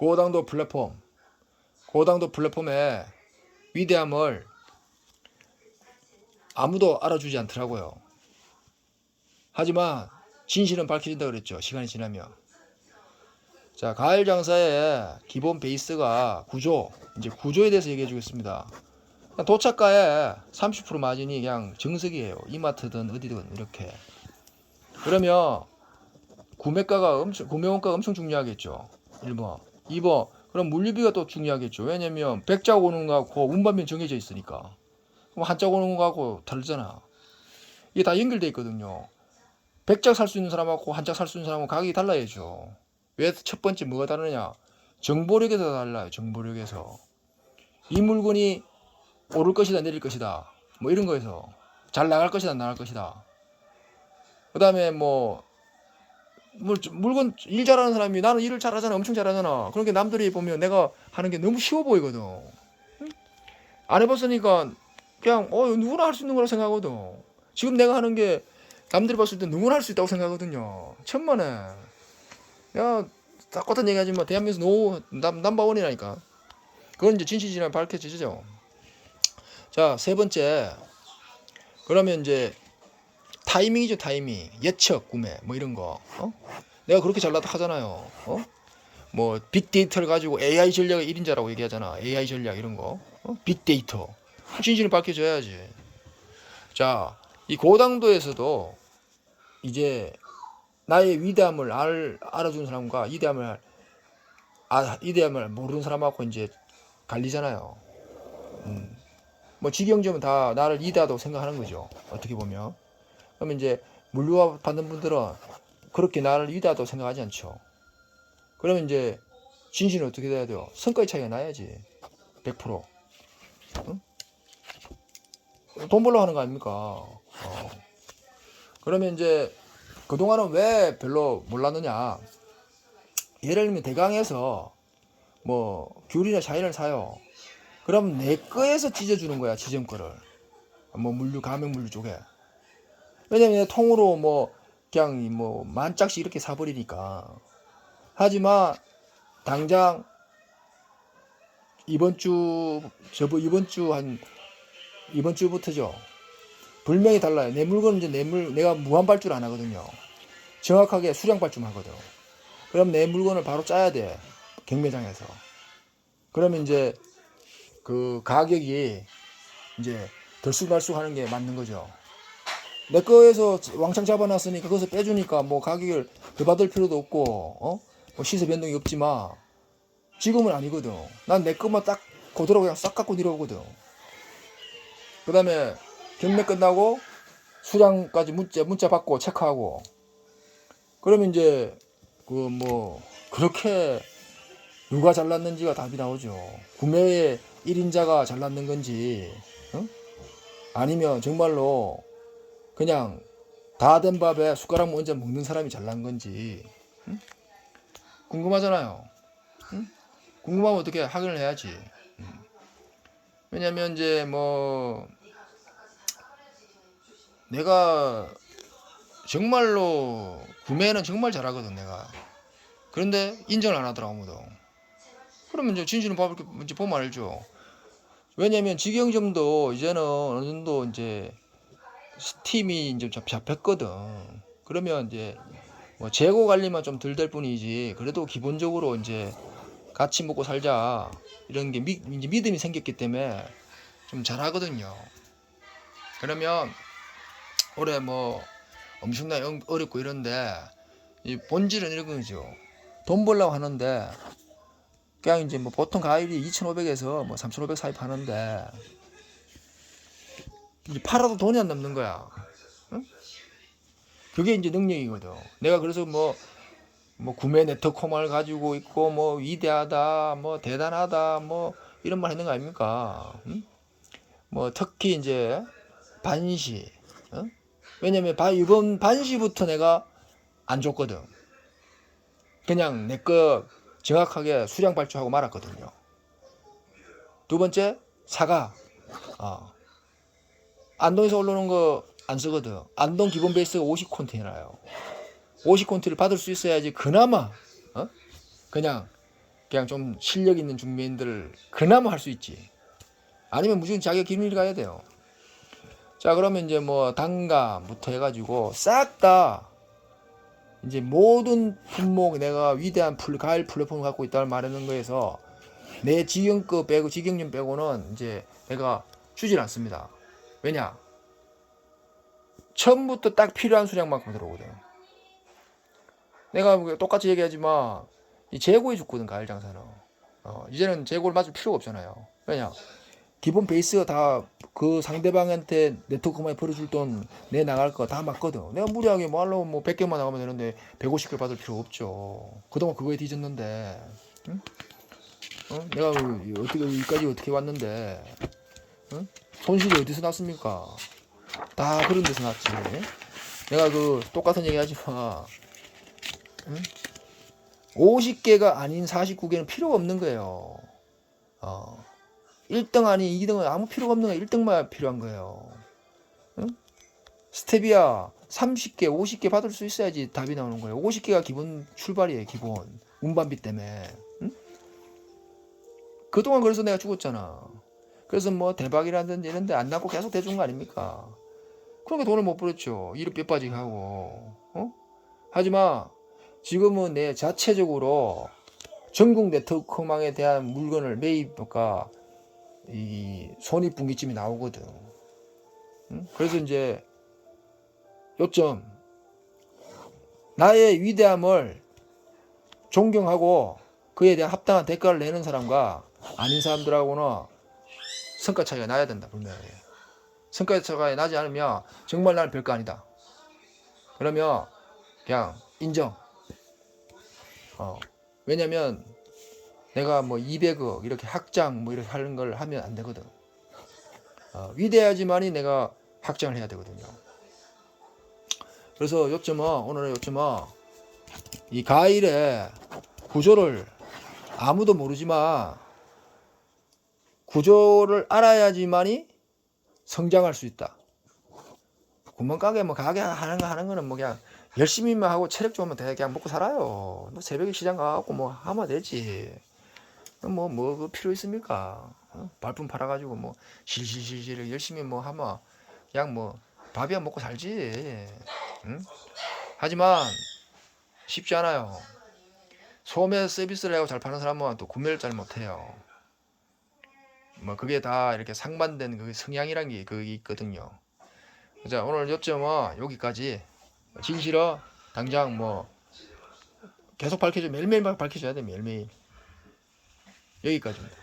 고당도 플랫폼, 고당도 플랫폼의 위대함을 아무도 알아주지 않더라고요. 하지만 진실은 밝혀진다 그랬죠. 시간이 지나면. 자, 가을 장사의 기본 베이스가 구조. 이제 구조에 대해서 얘기해 주겠습니다. 도착가에 30% 마진이 그냥 정석이에요. 이마트든 어디든 이렇게. 그러면 구매가가 엄청 구매원가가 엄청 중요하겠죠. 1번. 2번. 그럼 물류비가 또 중요하겠죠. 왜냐면 백작 오는 거하고 운반면 정해져 있으니까. 그럼 한짝 오는 거하고 다르잖아. 이게 다 연결돼 있거든요. 백작 살 수 있는 사람하고 한짝 살수 있는 사람은 가격이 달라야죠. 왜 첫 번째 뭐가 다르냐? 정보력에서 달라요. 정보력에서. 이 물건이 오를 것이다 내릴 것이다. 뭐 이런 거에서 잘 나갈 것이다 안 나갈 것이다. 그 다음에 뭐 물, 물건 일 잘하는 사람이 나는 일을 잘하잖아 엄청 잘하잖아. 그러니까 남들이 보면 내가 하는 게 너무 쉬워 보이거든. 응? 안 해봤으니까 그냥 어 누구나 할 수 있는 거라 생각하거든. 지금 내가 하는 게 남들이 봤을 때 누구나 할 수 있다고 생각하거든요. 천만에. 야 똑같은 얘기하지만 대한민국 노 남, 남바원이라니까. 그건 이제 진실이랑 밝혀지죠. 자 세 번째. 그러면 이제 타이밍이죠 타이밍. 예측 구매 뭐 이런 거. 어? 내가 그렇게 잘났다 하잖아요. 어? 뭐 빅데이터를 가지고 AI 전략의 1인자라고 얘기하잖아. AI 전략 이런 거. 어? 빅데이터. 진실을 밝혀줘야지. 자 이 고당도에서도 이제 나의 위대함을 알, 알아주는 사람과 이대함을 아, 이대함을 모르는 사람하고 이제 갈리잖아요. 음. 뭐 직영점은 다 나를 이대하다고 생각하는 거죠. 어떻게 보면 그러면 이제 물류와 받는 분들은 그렇게 나를 위대하다고 생각하지 않죠. 그러면 이제 진실은 어떻게 돼야 돼요? 성과의 차이가 나야지. 100%. 응? 돈 벌러 하는 거 아닙니까? 어. 그러면 이제 그동안은 왜 별로 몰랐느냐? 예를 들면 대강에서 뭐 귤이나 샤인을 사요. 그럼 내 거에서 찢어주는 거야 지점 거를. 뭐 물류 가맹 물류 쪽에. 왜냐면 통으로 뭐 그냥 뭐 만 짝씩 이렇게 사버리니까. 하지만 당장 이번 주 저번 이번 주 한 이번 주부터죠. 분명히 달라요. 내 물건은 이제 내 물 내가 무한 발주를 안 하거든요. 정확하게 수량 발주만 하거든. 그럼 내 물건을 바로 짜야 돼. 경매장에서. 그러면 이제 그 가격이 이제 들쑥날쑥 하는 게 맞는 거죠. 내 거에서 왕창 잡아놨으니까 거기서 빼주니까 뭐 가격을 더 받을 필요도 없고 어? 뭐 시세 변동이 없지만 지금은 아니거든. 난 내 것만 딱 그대로 그냥 싹 갖고 내려오거든. 그 다음에 경매 끝나고 수량까지 문자 문자 받고 체크하고 그러면 이제 그 뭐 그렇게 누가 잘났는지가 답이 나오죠. 구매의 1인자가 잘났는 건지 어? 아니면 정말로 그냥 다 된 밥에 숟가락 먼저 먹는 사람이 잘난 건지 응? 궁금하잖아요. 응? 궁금하면 어떻게 확인을 해야지. 응. 왜냐면 이제 뭐 내가 정말로 구매는 정말 잘하거든 내가. 그런데 인정을 안 하더라 아무도. 그러면 이제 진실은 봐 이제 보면 알죠. 왜냐면 직영점도 이제는 어느 정도 이제 스팀이 이제 좀 잡혔거든. 그러면 이제 뭐 재고 관리만 좀 덜 될 뿐이지. 그래도 기본적으로 이제 같이 먹고 살자 이런 게 미, 이제 믿음이 생겼기 때문에 좀 잘하거든요. 그러면 올해 뭐 엄청나게 어- 어렵고 이런데 이 본질은 이런 거죠. 돈 벌려고 하는데 그냥 이제 뭐 보통 가율이 2,500에서 뭐 3,500 사이 파는데 이제 팔아도 돈이 안 남는 거야. 응? 그게 이제 능력이거든. 내가 그래서 뭐, 뭐 구매 네트워크를 가지고 있고 뭐 위대하다, 뭐 대단하다, 뭐 이런 말 했는 거 아닙니까? 응? 뭐 특히 이제 반시. 응? 왜냐면 바- 이번 반시부터 내가 안 줬거든. 그냥 내 거 정확하게 수량 발주하고 말았거든요. 두 번째 사과. 어. 안동에서 올라오는 거 안 쓰거든. 안동 기본 베이스가 50 컨테이너예요. 50 컨테이너를 받을 수 있어야지 그나마 어? 그냥 그냥 좀 실력 있는 중매인들 그나마 할 수 있지. 아니면 무조건 자기가 기밀 가야 돼요. 자 그러면 이제 뭐 단가부터 해가지고 싹 다 이제 모든 품목 내가 위대한 풀 가을 플랫폼을 갖고 있다는 말하는 거에서 내 직영급 빼고 직영년 빼고는 이제 내가 주질 않습니다. 왜냐? 처음부터 딱 필요한 수량만큼 들어오거든. 내가 뭐 똑같이 얘기하지만 이 재고해 줬거든 가을 장사는. 어, 이제는 재고를 맞을 필요가 없잖아요. 왜냐? 기본 베이스가 다 그 상대방한테 네트워크만 벌어줄 돈 내 나갈 거 다 맞거든. 내가 무리하게 뭐 하려고 뭐 100개만 나가면 되는데 150개 받을 필요 없죠. 그동안 그거에 뒤졌는데. 응? 어? 내가 그 어떻게 여기까지 어떻게 왔는데 응? 손실이 어디서 났습니까? 다 그런 데서 났지. 내가 그 똑같은 얘기 하지만 응? 50개가 아닌 49개는 필요가 없는 거예요. 어. 1등 아닌 2등은 아무 필요가 없는 거예요. 1등만 필요한 거예요. 응? 스텝이야 30개, 50개 받을 수 있어야지 답이 나오는 거예요. 50개가 기본 출발이에요. 기본 운반비 때문에. 응? 그동안 그래서 내가 죽었잖아. 그래서 뭐 대박이라든지 이런 데 안 나고 계속 대준 거 아닙니까? 그러니까 돈을 못 벌었죠. 일을 뼈 빠지게 하고. 어? 하지만 지금은 내 자체적으로 전국 네트워크망에 대한 물건을 매입가 이 손익분기점이 나오거든. 응? 그래서 이제 요점 나의 위대함을 존경하고 그에 대한 합당한 대가를 내는 사람과 아닌 사람들하고는 성과 차이가 나야 된다 분명히. 성과 차이가 나지 않으면 정말 나는 별거 아니다. 그러면 그냥 인정. 어. 왜냐면 내가 뭐 200억 이렇게 확장 뭐 이렇게 하는 걸 하면 안 되거든. 어, 위대하지만이 내가 확장을 해야 되거든요. 그래서 요점은 오늘의 요점은 이 가일의 구조를 아무도 모르지만 구조를 알아야지만이 성장할 수 있다. 구멍가게 뭐 가게 하는 거 하는 거는 뭐 그냥 열심히만 하고 체력 좋으면 돼 그냥 먹고 살아요. 뭐 새벽에 시장 가갖고 뭐 하면 되지. 뭐 뭐 그 필요 있습니까? 어? 발품 팔아가지고 뭐 실실실실 열심히 뭐 하면 그냥 뭐 밥이야 먹고 살지. 응? 하지만 쉽지 않아요. 소매 서비스를 하고 잘 파는 사람은 또 구매를 잘 못해요. 뭐 그게 다 이렇게 상반된 그 성향이란 게 그게 있거든요. 자 오늘 요점은 여기까지. 진실은 당장 뭐 계속 밝혀줘 매일매일 밝혀줘야 돼 매일매일 여기까지입니다.